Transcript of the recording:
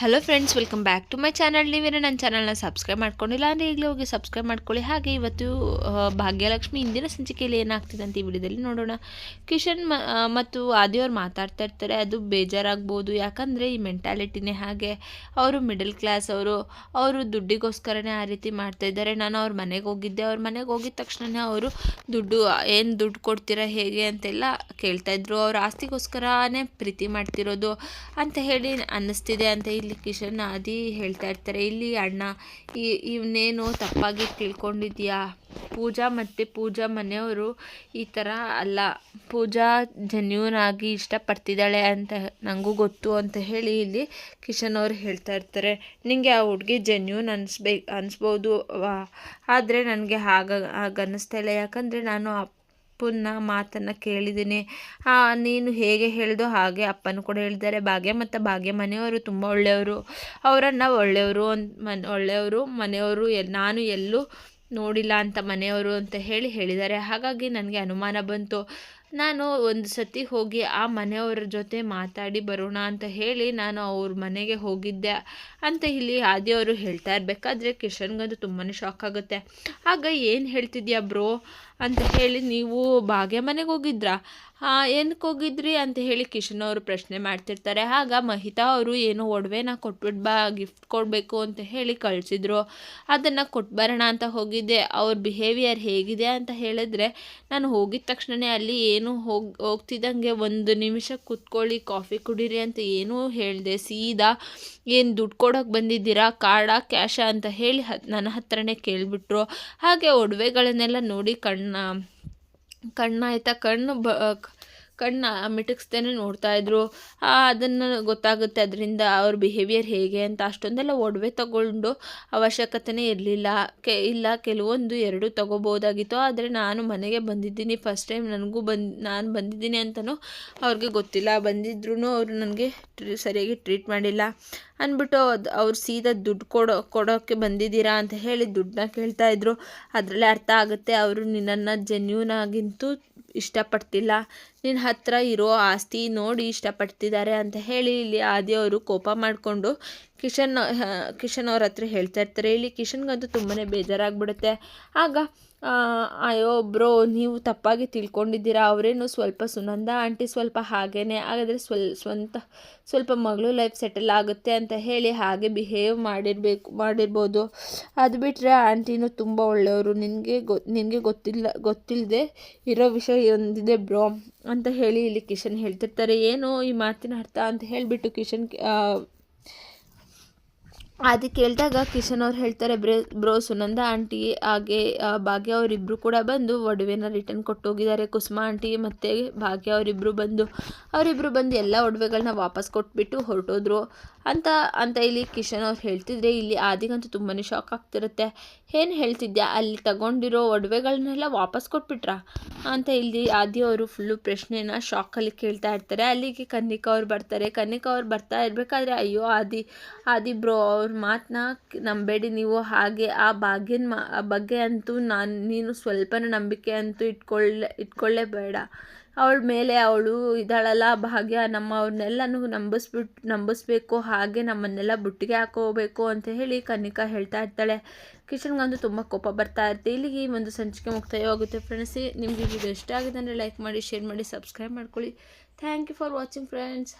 Hello friends welcome back to my channel ನೀವೇನೋ ನನ್ನ ಚಾನಲ್ನ ಸಬ್ಸ್ಕ್ರೈಬ್ ಮಾಡ್ಕೊಂಡಿಲ್ಲ ಅಂದರೆ ಈಗಲೇ ಹೋಗಿ ಸಬ್ಸ್ಕ್ರೈಬ್ ಮಾಡ್ಕೊಳ್ಳಿ. ಹಾಗೆ ಇವತ್ತು ಭಾಗ್ಯಲಕ್ಷ್ಮಿ ಇಂದಿನ ಸಂಚಿಕೆಯಲ್ಲಿ ಏನಾಗ್ತಿದೆ ಅಂತ ಈ ವಿಡಿಯೋದಲ್ಲಿ ನೋಡೋಣ. ಕಿಶನ್ ಮತ್ತು ಆದಿಯವ್ರು ಮಾತಾಡ್ತಾ ಇರ್ತಾರೆ. ಅದು ಬೇಜಾರಾಗ್ಬೋದು. ಯಾಕಂದರೆ ಈ ಮೆಂಟಾಲಿಟಿನೇ ಹಾಗೆ. ಅವರು ಮಿಡಲ್ ಕ್ಲಾಸ್ ಅವರು. ಅವರು ದುಡ್ಡಿಗೋಸ್ಕರನೇ ಆ ರೀತಿ ಮಾಡ್ತಾ ಇದ್ದಾರೆ. ನಾನು ಅವ್ರ ಮನೆಗೆ ಹೋಗಿದ್ದೆ. ಅವ್ರ ಮನೆಗೆ ಹೋಗಿದ ತಕ್ಷಣವೇ ಅವರು ದುಡ್ಡು, ಏನು ದುಡ್ಡು ಕೊಡ್ತೀರಾ, ಹೇಗೆ ಅಂತೆಲ್ಲ ಕೇಳ್ತಾ ಇದ್ರು. ಅವ್ರ ಆಸ್ತಿಗೋಸ್ಕರನೇ ಪ್ರೀತಿ ಮಾಡ್ತಿರೋದು ಅಂತ ಹೇಳಿ ಅನ್ನಿಸ್ತಿದೆ ಅಂತ ಇಲ್ಲಿ ಕಿಶನ್ ಆದಿ ಹೇಳ್ತಾ ಇರ್ತಾರೆ. ಇಲ್ಲಿ ಅಣ್ಣ, ಈ ಇವನೇನು ತಪ್ಪಾಗಿ ತಿಳ್ಕೊಂಡಿದ್ಯಾ? ಪೂಜಾ ಮತ್ತು ಪೂಜಾ ಮನೆಯವರು ಈ ಥರ ಅಲ್ಲ, ಪೂಜಾ ಜೆನ್ಯೂನ್ ಆಗಿ ಇಷ್ಟಪಡ್ತಿದ್ದಾಳೆ ಅಂತ ನನಗೂ ಗೊತ್ತು ಅಂತ ಹೇಳಿ ಇಲ್ಲಿ ಕಿಶನ್ ಅವರು ಹೇಳ್ತಾ ಇರ್ತಾರೆ. ನಿಮಗೆ ಆ ಹುಡುಗಿ ಜೆನ್ಯೂನ್ ಅನಿಸ್ಬೇಕು ಅನಿಸ್ಬೋದು ಆದರೆ ನನಗೆ ಹಾಗ ಹಾಗೆ ಅನ್ನಿಸ್ತಾ ಇಲ್ಲ. ಯಾಕಂದರೆ ನಾನು ಅಪ್ಪನ ಮಾತನ್ನು ಕೇಳಿದ್ದೀನಿ. ನೀನು ಹೇಗೆ ಹೇಳ್ದೋ ಹಾಗೆ ಅಪ್ಪನೂ ಕೂಡ ಹೇಳಿದ್ದಾರೆ ಭಾಗ್ಯ ಮತ್ತು ಭಾಗ್ಯ ಮನೆಯವರು ತುಂಬ ಒಳ್ಳೆಯವರು. ಅವರನ್ನು ಒಳ್ಳೆಯವರು ಅಂತ ಒಳ್ಳೆಯವರು, ಮನೆಯವರು ನಾನು ಎಲ್ಲೂ ನೋಡಿಲ್ಲ ಅಂತ ಮನೆಯವರು ಅಂತ ಹೇಳಿ ಹೇಳಿದ್ದಾರೆ. ಹಾಗಾಗಿ ನನಗೆ ಅನುಮಾನ ಬಂತು. ನಾನು ಒಂದು ಸತಿ ಹೋಗಿ ಆ ಮನೆಯವರ ಜೊತೆ ಮಾತಾಡಿ ಬರೋಣ ಅಂತ ಹೇಳಿ ನಾನು ಅವ್ರ ಮನೆಗೆ ಹೋಗಿದ್ದೆ ಅಂತ ಇಲ್ಲಿ ಆದಿಯವರು ಹೇಳ್ತಾ ಇರಬೇಕಾದ್ರೆ ಕಿಶನ್ಗಂತೂ ತುಂಬಾ ಶಾಕ್ ಆಗುತ್ತೆ. ಆಗ ಏನು ಹೇಳ್ತಿದ್ಯಾ ಬ್ರೋ? ಅಂತ ಹೇಳಿ, ನೀವು ಭಾಗ್ಯ ಮನೆಗೆ ಹೋಗಿದ್ರಾ? ಏನಕ್ಕೆ ಹೋಗಿದ್ರಿ? ಅಂತ ಹೇಳಿ ಕಿಶನ್ ಅವರು ಪ್ರಶ್ನೆ ಮಾಡ್ತಿರ್ತಾರೆ. ಆಗ ಮಹಿತಾ ಅವರು, ಏನೋ ಒಡವೆನ ಕೊಟ್ಬಿಟ್ಟು ಬಾ ಗಿಫ್ಟ್ ಕೊಡಬೇಕು ಅಂತ ಹೇಳಿ ಕಳಿಸಿದ್ರು. ಅದನ್ನು ಕೊಟ್ಬರೋಣ ಅಂತ ಹೋಗಿದ್ದೆ. ಅವ್ರ ಬಿಹೇವಿಯರ್ ಹೇಗಿದೆ? ಅಂತ ಹೇಳಿದ್ರೆ, ನಾನು ಹೋಗಿದ ತಕ್ಷಣವೇ ಅಲ್ಲಿ ಏನು ಹೋಗಿ, ಹೋಗ್ತಿದ್ದಂಗೆ ಒಂದು ನಿಮಿಷ ಕೂತ್ಕೊಳ್ಳಿ, ಕಾಫಿ ಕುಡೀರಿ ಅಂತ ಏನೂ ಹೇಳಿದೆ. ಸೀದಾ ಏನು ದುಡ್ಡು ಕೊಡೋಕೆ ಬಂದಿದ್ದೀರಾ? ಕಾರ್ಡಾ ಕ್ಯಾಶಾ ಅಂತ ಹೇಳಿ ಹ, ನನ್ನ ಹತ್ರನೇ ಕೇಳಿಬಿಟ್ರು. ಹಾಗೆ ಒಡವೆಗಳನ್ನೆಲ್ಲ ನೋಡಿ ಕಣ್ಣ, ಕಣ್ಣಾಯ್ತಾ ಕಣ್ಣು ಬ ಕಣ್ಣ ಮಿಟುಕಿಸ್ದೇನೆ ನೋಡ್ತಾ ಇದ್ರು. ಅದನ್ನು ಗೊತ್ತಾಗುತ್ತೆ ಅದರಿಂದ ಅವ್ರ ಬಿಹೇವಿಯರ್ ಹೇಗೆ ಅಂತ ಅಷ್ಟೊಂದೆಲ್ಲ ಒಡವೆ ತಗೊಂಡು ಅವಶ್ಯಕತೆನೇ ಇರಲಿಲ್ಲ. ಕೆ, ಇಲ್ಲ, ಕೆಲವೊಂದು ಎರಡು ತಗೋಬೋದಾಗಿತ್ತು. ಆದರೆ ನಾನು ಮನೆಗೆ ಬಂದಿದ್ದೀನಿ. ಫಸ್ಟ್ ಟೈಮ್ ನನಗೂ ಬಂದು, ನಾನು ಬಂದಿದ್ದೀನಿ ಅಂತಲೂ ಅವ್ರಿಗೆ ಗೊತ್ತಿಲ್ಲ. ಬಂದಿದ್ರು ಅವರು ನನಗೆ ಸರಿಯಾಗಿ ಟ್ರೀಟ್ ಮಾಡಿಲ್ಲ. ಅಂದ್ಬಿಟ್ಟು ಅದು ಅವ್ರು ಸೀದಾ ದುಡ್ಡು ಕೊಡೋ ಕೊಡೋಕ್ಕೆ ಬಂದಿದ್ದೀರಾ ಅಂತ ಹೇಳಿ ದುಡ್ಡನ್ನ ಕೇಳ್ತಾ ಇದ್ರು. ಅದರಲ್ಲಿ ಅರ್ಥ ಆಗುತ್ತೆ, ಅವರು ನಿನ್ನನ್ನು ಜೆನ್ಯೂನ್ ಆಗಿಂತೂ ಇಷ್ಟಪಡ್ತಿಲ್ಲ. ನಿನ್ನ ಹತ್ರ ಇರೋ ಆಸ್ತಿ ನೋಡಿ ಇಷ್ಟಪಡ್ತಿದ್ದಾರೆ ಅಂತ ಹೇಳಿ ಇಲ್ಲಿ ಆದಿಯವರು ಕೋಪ ಮಾಡಿಕೊಂಡು ಕಿಶನ್ ಕಿಶನ್ ಅವ್ರ ಹತ್ರ ಹೇಳ್ತಾ ಇರ್ತಾರೆ. ಇಲ್ಲಿ ಕಿಶನ್ಗಂತೂ ತುಂಬಾ ಬೇಜಾರಾಗ್ಬಿಡುತ್ತೆ. ಆಗ ಅಯ್ಯೋ, ಬ್ರೋ, ನೀವು ತಪ್ಪಾಗಿ ತಿಳ್ಕೊಂಡಿದ್ದೀರಾ. ಅವರೇನು ಸ್ವಲ್ಪ ಸುನಂದ ಆಂಟಿ, ಸ್ವಲ್ಪ ಹಾಗೇನೆ. ಹಾಗಾದರೆ ಸ್ವಲ್, ಸ್ವಂತ, ಸ್ವಲ್ಪ ಮಗಳು ಲೈಫ್ ಸೆಟಲ್ ಆಗುತ್ತೆ ಅಂತ ಹೇಳಿ ಹಾಗೆ ಬಿಹೇವ್ ಮಾಡಿರಬೇಕು, ಮಾಡಿರ್ಬೋದು. ಅದು ಬಿಟ್ಟರೆ ಆಂಟಿನೂ ತುಂಬ ಒಳ್ಳೆಯವರು. ನಿನಗೆ ಗೊ, ನಿನಗೆ ಗೊತ್ತಿಲ್ಲ ಗೊತ್ತಿಲ್ಲದೆ ಇರೋ ವಿಷಯ ಒಂದಿದೆ ಬ್ರೋ ಅಂತ ಹೇಳಿ ಇಲ್ಲಿ ಕಿಶನ್ ಹೇಳ್ತಿರ್ತಾರೆ. ಏನು ಈ ಮಾತಿನ ಅರ್ಥ ಅಂತ ಹೇಳಿಬಿಟ್ಟು ಕಿಶನ್ ಆ, ಅದು ಕೇಳಿದಾಗ ಕಿಶನ್ ಅವ್ರು ಹೇಳ್ತಾರೆ ಬ್ರೇ ಬ್ರೋ ಸುನಂದ ಆಂಟಿ ಹಾಗೆ ಭಾಗ್ಯ ಅವರಿಬ್ಬರು ಕೂಡ ಬಂದು ಒಡವೆನ ರಿಟರ್ನ್ ಕೊಟ್ಟು ಹೋಗಿದ್ದಾರೆ ಕುಸುಮ ಆಂಟಿ ಮತ್ತು ಭಾಗ್ಯ ಅವರಿಬ್ಬರು ಬಂದು ಅವರಿಬ್ಬರು ಬಂದು ಎಲ್ಲ ಒಡವೆಗಳನ್ನ ವಾಪಸ್ ಕೊಟ್ಬಿಟ್ಟು ಹೊರಟೋದ್ರು. ಅಂತ ಅಂತ ಇಲ್ಲಿ ಕಿಶನ್ ಅವ್ರು ಹೇಳ್ತಿದ್ರೆ ಇಲ್ಲಿ ಆದಿಗಂತೂ ತುಂಬಾ ಶಾಕ್ ಆಗ್ತಿರುತ್ತೆ. ಏನು ಹೇಳ್ತಿದ್ಯಾ? ಅಲ್ಲಿ ತಗೊಂಡಿರೋ ಒಡವೆಗಳನ್ನೆಲ್ಲ ವಾಪಸ್ ಕೊಟ್ಬಿಟ್ರಾ? ಅಂತ ಇಲ್ಲಿ ಆದಿ ಅವರು ಫುಲ್ಲು ಪ್ರಶ್ನೆನ ಶಾಕಲ್ಲಿ ಕೇಳ್ತಾ ಇರ್ತಾರೆ. ಅಲ್ಲಿಗೆ ಕನ್ನಿಕಾ ಅವ್ರು ಬರ್ತಾರೆ. ಕನ್ನಿಕಾ ಅವ್ರು ಬರ್ತಾ ಇರಬೇಕಾದ್ರೆ ಅಯ್ಯೋ ಆದಿ ಆದಿ ಬ್ರೋ, ಅವ್ರ ಮಾತನ್ನ ನಂಬೇಡಿ ನೀವು. ಹಾಗೆ ಆ ಭಾಗ್ಯನ ಮಾ ಬಗ್ಗೆ ಅಂತೂ ನಾನು, ನೀನು ಸ್ವಲ್ಪನೂ ನಂಬಿಕೆ ಅಂತೂ ಇಟ್ಕೊಳ್ಳೆ ಇಟ್ಕೊಳ್ಳೇ ಬೇಡ ಅವಳ ಮೇಲೆ ಅವಳು ಇದ್ದಾಳಲ್ಲ, ಭಾಗ್ಯ ನಮ್ಮ ಅವ್ರನ್ನೆಲ್ಲನೂ ನಂಬಿಸ್ಬಿಟ್ಟು ನಂಬಿಸ್ಬೇಕು, ಹಾಗೆ ನಮ್ಮನ್ನೆಲ್ಲ ಬುಟ್ಟಿಗೆ ಹಾಕೋಬೇಕು ಅಂತ ಹೇಳಿ ಕನ್ನಿಕಾ ಹೇಳ್ತಾ ಇರ್ತಾಳೆ. ಕಿಶನ್ಗಂತೂ ತುಂಬ ಕೋಪ ಬರ್ತಾ ಇರುತ್ತೆ. ಇಲ್ಲಿಗೆ ಈ ಒಂದು ಸಂಚಿಕೆ ಮುಕ್ತಾಯವಾಗುತ್ತೆ ಫ್ರೆಂಡ್ಸ್ ನಿಮಗೆ ಇದು ಇಷ್ಟ ಆಗಿದೆ ಅಂದರೆ ಲೈಕ್ ಮಾಡಿ ಶೇರ್ ಮಾಡಿ ಸಬ್ಸ್ಕ್ರೈಬ್ ಮಾಡ್ಕೊಳ್ಳಿ. Thank you for watching friends